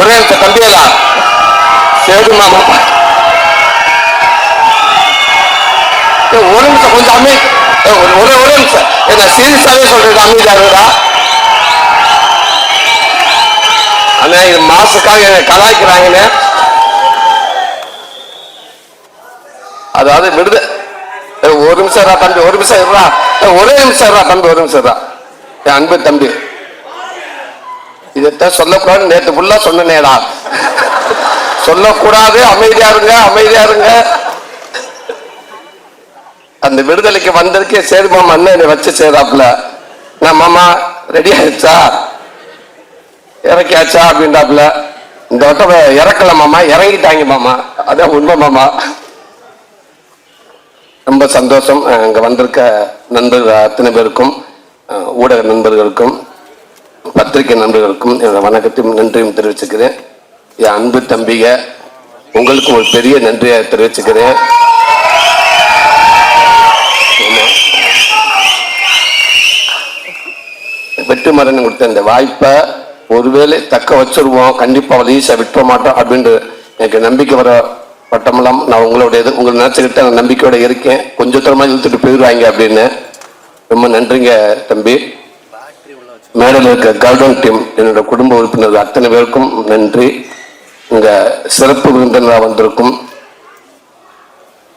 ஒரே நிமிஷம் தம்பியலா சரி மாமா. ஒரு நிமிஷம் கொஞ்சம் அமை ஒரு ஒரு நிமிஷம். என்ன சீரியஸாவே சொல்றது அமைதியா இருக்குடா அண்ணா இது மாசுக்காக என்னை கலாய்க்கிறாங்கன்னு அதாவது விடுத. ஒரு நிமிஷம் தம்பி ஒரு நிமிஷம் இருடா. ஒரே நிமிஷம் இருடா தம்பி ஒரு நிமிஷம் இருடா. என் அன்பு தம்பி. இதைத்தான் சொல்லக்கூடாது நேற்று ஃபுல்லா சொன்னேடா சொல்லக்கூடாது அமைதியா இருங்க அமைதியா இருங்க. அந்த விடுதலைக்கு வந்திருக்கே சரி மாமா அண்ணன் என்னை வச்சு செய்றாப்புல நான் மாமா ரெடி ஆயிடுச்சா? இறக்கியாச்சா அப்படின்றாப்புல. இந்த வட்டம் இறக்கல மாமா இறங்கிட்டாங்க மாமா. அதான் உண்மை மாமா. ரொம்ப சந்தோஷம் இங்கே வந்திருக்க நண்பர்கள் அத்தனை பேருக்கும் ஊடக நண்பர்களுக்கும். பத்திரிகை நண்பர்களுக்கும் என்னோட வணக்கத்தையும் நன்றியும் தெரிவிச்சுக்கிறேன். என் அன்பு தம்பிக உங்களுக்கும் ஒரு பெரிய நன்றியை தெரிவிச்சுக்கிறேன். வெற்றி மரணம் கொடுத்த இந்த வாய்ப்பை ஒருவேளை தக்க வச்சிருவோம் கண்டிப்பாக அவள் ஈஸியாக விட்டுற மாட்டோம் அப்படின்ட்டு எனக்கு நம்பிக்கை வர பட்டமெல்லாம் நான் உங்களுடையது உங்களை நினச்சிக்கிட்டு நான் நம்பிக்கையோடு இருக்கேன். கொஞ்சம் தூரமாக இழுத்துட்டு போயிடுவாங்க அப்படின்னு. ரொம்ப நன்றிங்க தம்பி. மேடையில் இருக்க கார்டன் டீம் என்னோட குடும்ப உறுப்பினர்கள் அத்தனை பேருக்கும் நன்றி. இங்கே சிறப்பு விருந்தினராக வந்திருக்கும்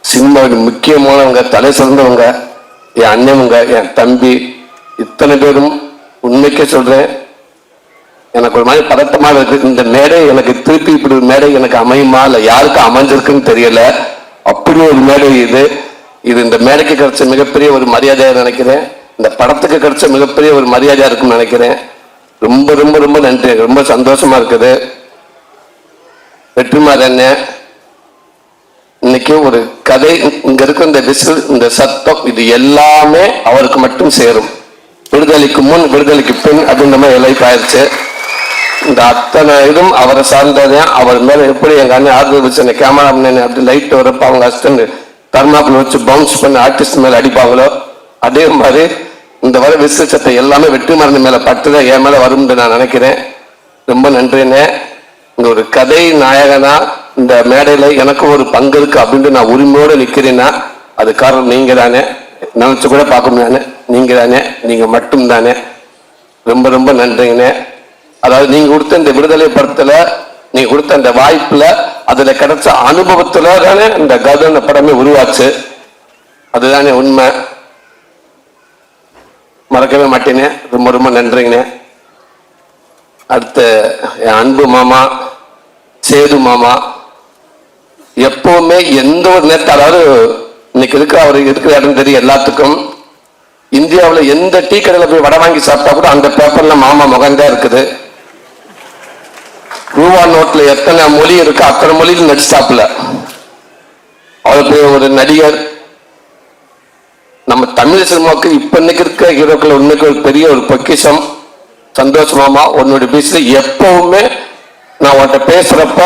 சினிமாவின் முக்கியமானவங்க தலை சிறந்தவங்க என் அண்ணனுங்க என் தம்பி இத்தனை பேரும் உண்மைக்கே சொல்கிறேன் எனக்கு ஒரு மாதிரி பதட்டமாக இருக்குது இந்த மேடை எனக்கு திருப்பி இப்படி ஒரு மேடை எனக்கு அமையுமா? இல்லை யாருக்கு அமைஞ்சிருக்குன்னு தெரியல. அப்படி ஒரு மேடை இது. இது இந்த மேடைக்கு கிடைச்ச மிகப்பெரிய ஒரு மரியாதையாக நினைக்கிறேன். இந்த படத்துக்கு கிடைச்ச மிகப்பெரிய ஒரு மரியாதையாக இருக்கும்னு நினைக்கிறேன். ரொம்ப ரொம்ப ரொம்ப நன்றி. ரொம்ப சந்தோஷமாக இருக்குது. வெற்றிமாறன் என்ன இன்னைக்கு ஒரு கதை இங்க இருக்கிற இந்த விசில் இந்த சத்தம் இது எல்லாமே அவருக்கு மட்டும் சேரும். விடுதலைக்கு முன் விடுதலைக்கு பின் அப்படின்ற மாதிரி லைஃப் ஆயிடுச்சு இந்த அத்தனை இதுவும் அவரை சார்ந்ததே அவர் மேல எப்படி எங்க அண்ணன் ஆர்வம் வச்சு அந்த கேமரா அப்படி லைட் வரப்ப அவங்க ஹஸ்பண்ட் தர்மாப்பில் வச்சு பவுன்ஸ் பண்ணி ஆர்டிஸ்ட் மேல அடிப்பாங்களோ அதே மாதிரி இந்த வர விசேஷத்தை சத்தம் எல்லாமே வெற்றி மருந்து மேல பட்டுதான் என் மேல வரும்னு நான் நினைக்கிறேன். ரொம்ப நன்றிண்ணே இந்த ஒரு கதை நாயகனா இந்த மேடையில எனக்கு ஒரு பங்கு இருக்கு அப்படின்ட்டு நான் உரிமையோடு நிக்கிறேன்னா அது காரணம் நீங்க தானே நினைச்சு கூட பார்க்க முடியாது நீங்க தானே நீங்க மட்டும் தானே ரொம்ப ரொம்ப நன்றிங்கண்ணே அதாவது நீங்க கொடுத்த இந்த விடுதலை படத்துல நீங்க கொடுத்த அந்த வாய்ப்புல அதுல கிடைச்ச அனுபவத்துல தானே இந்த கதன படமே உருவாச்சு. அதுதானே உண்மை. மறக்கவே மாட்டேனே. ரொம்ப ரொம்ப நன்றிங்கண்ணே. அடுத்து என் அன்பு மாமா சேது மாமா எப்பவுமே எந்த ஒரு நேரத்தில் அதாவது இன்னைக்கு இருக்கிற அவர் இருக்கிற இடம் தெரியும் எல்லாத்துக்கும். இந்தியாவில் எந்த டீ கடையில் போய் வடை வாங்கி சாப்பிட்டா கூட அந்த பேப்பர்ல மாமா முகந்தா இருக்குது. ரூபா நோட்ல எத்தனை மொழி இருக்கு அத்தனை மொழியில் நடிச்சாப்புல அவர் ஒரு நடிகர் நம்ம தமிழ் சினிமாவுக்கு இப்ப இன்னைக்கு இருக்க ஹீரோக்கள் உண்மைக்கு ஒரு பெரிய ஒரு பொக்கிஷம் சந்தோஷமாமா உன்னோட பேசுல எப்பவுமே நான் உன்கிட்ட பேசுறப்ப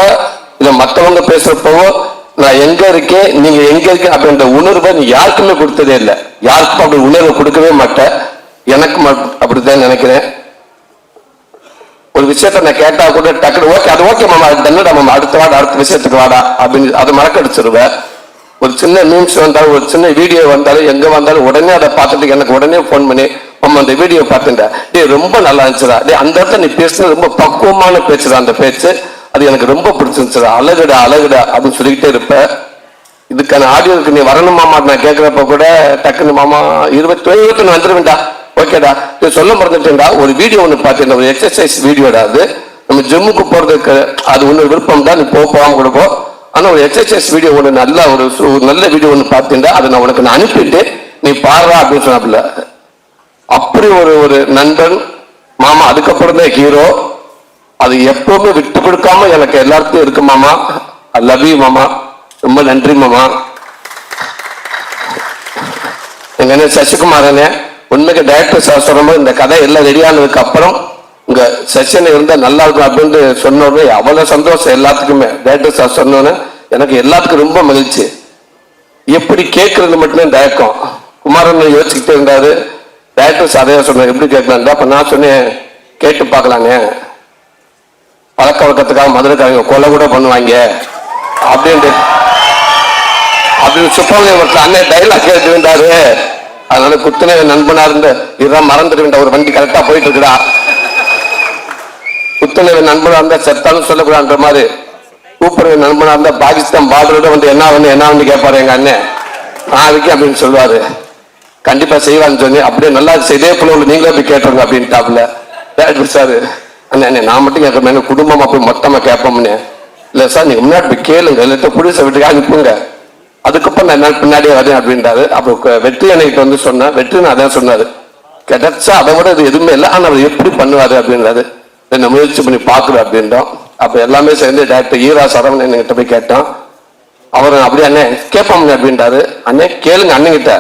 இல்ல மத்தவங்க பேசுறப்பவோ நான் எங்க இருக்கேன் நீங்க எங்க இருக்கேன் அப்படின்ற உணர்வை நீ யாருக்குமே கொடுத்ததே இல்லை. யாருக்கும் அப்படி உணர்வை கொடுக்கவே மாட்டேன். எனக்கு மட்- அப்படித்தான் நினைக்கிறேன். ஒரு விஷயத்த நான் கேட்டா கூட டக்குனு ஓகே அது ஓகே மாமா அது தண்ணடா மாமா. அடுத்த வாடா அடுத்த விஷயத்துக்கு வாடா அப்படின்னு அதை மறக்கடிச்சிருவேன் ஒரு சின்ன நியூஸ் வந்தாலும் ஒரு சின்ன வீடியோ வந்தாலும் எங்க வந்தாலும் உடனே அதை பார்த்துட்டு எனக்கு உடனே ஃபோன் பண்ணி. மாமா அந்த வீடியோ பார்த்துட்டேன் டே ரொம்ப நல்லா இருந்துச்சுடா. டேய் அந்த இடத்துல நீ பேசுனது ரொம்ப பக்குவமான பேச்சுடா அந்த பேச்சு. அது எனக்கு ரொம்ப பிடிச்சிருந்துச்சுடா. அழகுடா அழகுடா அப்படின்னு சொல்லிக்கிட்டே இருப்பேன் இதுக்கான ஆடியோக்கு நீ வரணும் மாமா நான் கேட்கிறப்ப கூட டக்குன்னு மாமா இருபத்தி இருபத்தி வந்துருவேன்டா. ஓகேடா. நீ சொல்ல மறந்துட்டேன்டா. ஒரு வீடியோ ஒன்று பார்த்தேன் ஒரு எக்ஸசைஸ் வீடியோடா அது. நம்ம ஜிம்முக்கு போறதுக்கு அது ஒன்று விருப்பம் தான் நீ போகாமல் கொடுப்போம் ஆனால் ஒரு எக்ஸசைஸ் வீடியோ ஒன்று நல்ல ஒரு நல்ல வீடியோ ஒன்று பார்த்துட்டா அதை நான் உனக்கு நான் அனுப்பிட்டு நீ பாடுறா அப்படின்னு சொன்னாப்புல. அப்படி ஒரு ஒரு நண்பன் மாமா அதுக்கப்புறம் தான் ஹீரோ அது எப்பவுமே விட்டு கொடுக்காம எனக்கு எல்லாத்தையும் இருக்கு மாமா. ஐ லவ் யூ மாமா. ரொம்ப நன்றி மாமா. எங்க அண்ணன் சசிகுமார் உண்மைக்கு டைரக்டர் சார் சொல்லும்போது இந்த கதை எல்லாம் ரெடியானதுக்கு அப்புறம் உங்க செஷன் இருந்தால் நல்லா இருக்கும் அப்படின்னு சொன்னோடனே அவ்வளோ சந்தோஷம் எல்லாத்துக்குமே. டைரக்டர் சார் சொன்னோன்னே எனக்கு எல்லாத்துக்கும் ரொம்ப மகிழ்ச்சி. எப்படி கேட்கறது மட்டும்தான் தயக்கம். குமாரன் யோசிச்சுக்கிட்டே இருந்தாரு. டேரக்டர் சதையா சொன்னார் எப்படி கேட்கலான்டா அப்ப நான் சொன்னேன் கேட்டு பார்க்கலாங்க பழக்க வழக்கத்துக்காக மதுரைக்காரங்க கொலை கூட பண்ணுவாங்க. அப்படின்ட்டு. அப்படின்னு சுப்பிரமணியம் அண்ணன் டைலாக் கேட்டு வேண்டாரு அதனால குத்துன நண்பனா இருந்து இதுதான் மறந்துட வேண்டாம் ஒரு வண்டி கரெக்டா போயிட்டு இருக்குடா. குத்துன நண்பனா இருந்தா செத்தாலும் சொல்லக்கூடாதுன்ற மாதிரி. கூப்பிடுற நண்பனா இருந்தா பாகிஸ்தான் பார்டரோட வந்து என்ன வந்து என்ன வந்து கேட்பாரு எங்க அண்ணன் நான் இருக்கேன் அப்படின்னு சொல்லுவாரு. கண்டிப்பா செய்வான்னு சொல்லி அப்படியே நல்லா இருக்கு. இதே போல நீங்களே போய் கேட்டுருங்க அப்படின்ட்டாப்ல டேரக்டர் சார். அண்ணே அண்ணே நான் மட்டும் கேட்க மேலே குடும்பமா போய் மொத்தமா கேட்போம்னு. இல்ல சார் நீங்க முன்னாடி போய் கேளுங்க இல்லாட்ட புடிச வீட்டுக்கு அனுப்புங்க அதுக்கப்புறம் நான் என்ன பின்னாடியே வரேன் அப்படின்றாரு. அப்போ வெற்றி அன்னைக்கு வந்து சொன்னேன் வெற்றி நான் அதான் சொன்னாரு. கிடைச்சா அதை விட இது எதுவுமே இல்லை. ஆனா அவர் எப்படி பண்ணுவாரு? அப்படின்றாரு. இதை நான் முயற்சி பண்ணி பாக்குறேன் அப்படின்றோம். அப்ப எல்லாமே சேர்ந்து டேரக்டர் ஈரா சரவணன் என்கிட்ட போய் கேட்டான். அவர் அப்படியே அண்ணே கேட்போம் அப்படின்றாரு. அண்ணே கேளுங்க அண்ணன்கிட்ட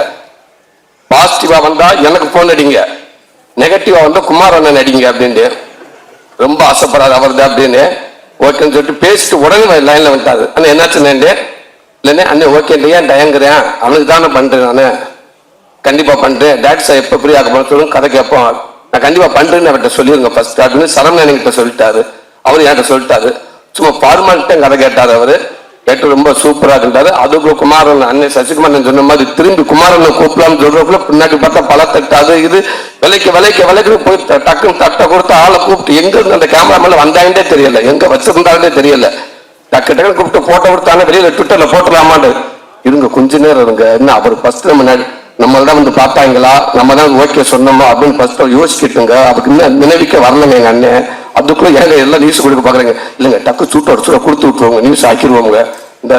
பாசிட்டிவா வந்தா எனக்கு போன் அடிங்க. நெகட்டிவா வந்தா குமார் அண்ணன் அடிங்க அப்படின்ட்டு. ரொம்ப ஆசைப்படாது அவர் தான் அப்படின்னு. ஓகேன்னு சொல்லிட்டு பேசிட்டு உடனே லைன்ல வந்துட்டாரு. அண்ணா என்னாச்சுன்னு இல்லைண்ணே அண்ணே ஓகேன்றியா ஏன் டயங்குறேன் அவனுக்கு தானே பண்றேன் நான். கண்டிப்பா பண்றேன். டேட் சார் எப்ப ஃப்ரீ ஆக போறேன் சொல்லுங்க கதை கேட்போம். நான் கண்டிப்பா பண்றேன்னு அவர்கிட்ட சொல்லிருங்க ஃபர்ஸ்ட் அப்படின்னு சரவணன் கிட்ட சொல்லிட்டாரு. அவர் என்கிட்ட சொல்லிட்டாரு. சும்மா ஃபார்மாலிட்டி கதை கேட்டார் அவரு. கேட்டு ரொம்ப சூப்பராக இருந்தாரு. அதுக்குள்ள குமாரன் அண்ணன் சசிகுமாரன் சொன்ன மாதிரி திரும்பி குமாரனை கூப்பிடலாம்னு சொல்றதுக்குள்ள பின்னாடி பார்த்தா பல தட்டாது. இது விலைக்கு விலைக்கு விலைக்கு போய் டக்குன்னு தட்டை கொடுத்து ஆளை கூப்பிட்டு எங்க இருந்து அந்த கேமரா மேல வந்தாங்கன்னே தெரியல. எங்க வச்சிருந்தாங்கன்னே தெரியல. டக்கு டக்குன்னு கூப்பிட்டு போட்டோ கொடுத்தாங்க. வெளியில ட்விட்டர்ல போட்டலாமான்னு இருங்க கொஞ்ச நேரம் இருங்க. என்ன அவர் ஃபர்ஸ்ட் நம்ம ந- நம்மள தான் வந்து பார்த்தாங்களா நம்ம தான் ஓகே சொன்னோமா அப்படின்னு ஃபர்ஸ்ட் யோசிக்கிட்டுங்க. அவருக்கு இன்னும் நினைவிக்க வரலங்க எங்க அண்ணன். அதுக்குள்ள ஏங்க எல்லாம் நியூஸ் கொடுக்க பாக்குறாங்க இல்லைங்க டக்கு சூட்டோட சூட கொடுத்து விட்டுருவாங்க நியூஸ் ஆக்கிடுவாங்க இந்த